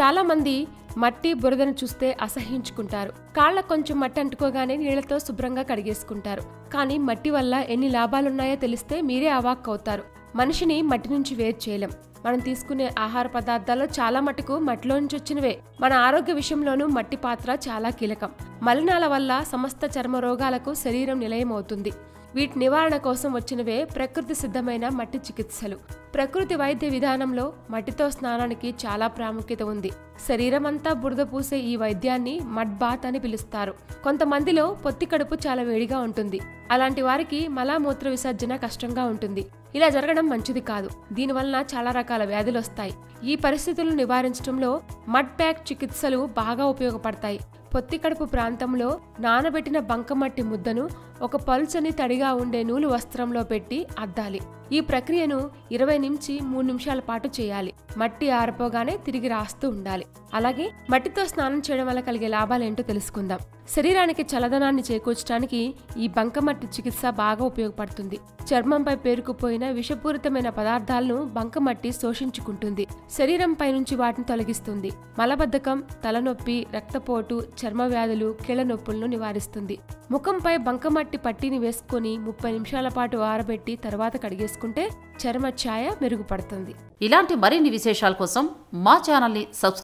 చాలామంది మట్టి బురదను చూస్తే అసహించుకుంటారు కాళ్ళ కొంచెం మట్టి అంటుకోగానే నీళ్ళతో శుభ్రంగా కడిగేసుకుంటారు. కానీ మట్టి వల్ల ఎన్ని లాభాలున్నాయో తెలిస్తే మీరే అవాక్ అవుతారు. మనిషిని మట్టి నుంచి వేరు చేయలేం. మనం తీసుకునే ఆహార పదార్థాల్లో చాలా మటుకు మట్టిలో నుంచి వచ్చినవే. మన ఆరోగ్య విషయంలోనూ మట్టి పాత్ర చాలా కీలకం. మలినాల వల్ల సమస్త చర్మ రోగాలకు శరీరం నిలయం అవుతుంది వీటి నివారణ కోసం వచ్చినవే ప్రకృతి సిద్ధమైన మట్టి చికిత్సలు. ప్రకృతి వైద్య విధానంలో మట్టితో స్నానానికి చాలా ప్రాముఖ్యత ఉంది. శరీరమంతా బురద పూసే ఈ వైద్యాన్ని మడ్ బాత్ అని పిలుస్తారు. కొంతమందిలో పొత్తి కడుపు చాలా వేడిగా ఉంటుంది. అలాంటి వారికి మలామూత్ర విసర్జన కష్టంగా ఉంటుంది. ఇలా జరగడం మంచిది కాదు. దీనివలన చాలా రకాల వ్యాధులు వస్తాయి. ఈ పరిస్థితులను నివారించడంలో మడ్ ప్యాక్ చికిత్సలు బాగా ఉపయోగపడతాయి. పొత్తి కడుపు ప్రాంతంలో నానబెట్టిన బంకమట్టి ముద్దను ఒక పలుచని తడిగా ఉండే నూలు వస్త్రంలో పెట్టి అద్దాలి. ఈ ప్రక్రియను ఇరవై నుంచి మూడు నిమిషాల పాటు చేయాలి. మట్టి ఆరిపోగానే తిరిగి రాస్తూ ఉండాలి. అలాగే మట్టితో స్నానం చేయడం వల్ల కలిగే లాభాలేంటో తెలుసుకుందాం. శరీరానికి చల్లదనాన్ని చేకూర్చడానికి ఈ బంకమట్టి చికిత్స బాగా ఉపయోగపడుతుంది. చర్మంపై పేరుకుపోయిన విషపూరితమైన పదార్థాలను బంకమట్టి శోషించుకుంటుంది. శరీరంపై నుంచి వాటిని తొలగిస్తుంది. మలబద్ధకం తలనొప్పి రక్తపోటు చర్మ వ్యాధులు కీళ్ళ నొప్పులను నివారిస్తుంది. ముఖంపై బంకమట్టి పట్టీని వేసుకొని ముప్పై నిమిషాల పాటు ఆరబెట్టి తర్వాత కడిగేసుకుంటే చర్మ ఛాయ మెరుగుపడుతుంది. ఇలాంటి మరిన్ని విశేషాల కోసం మా ఛానల్ని సబ్స్క్రైబ్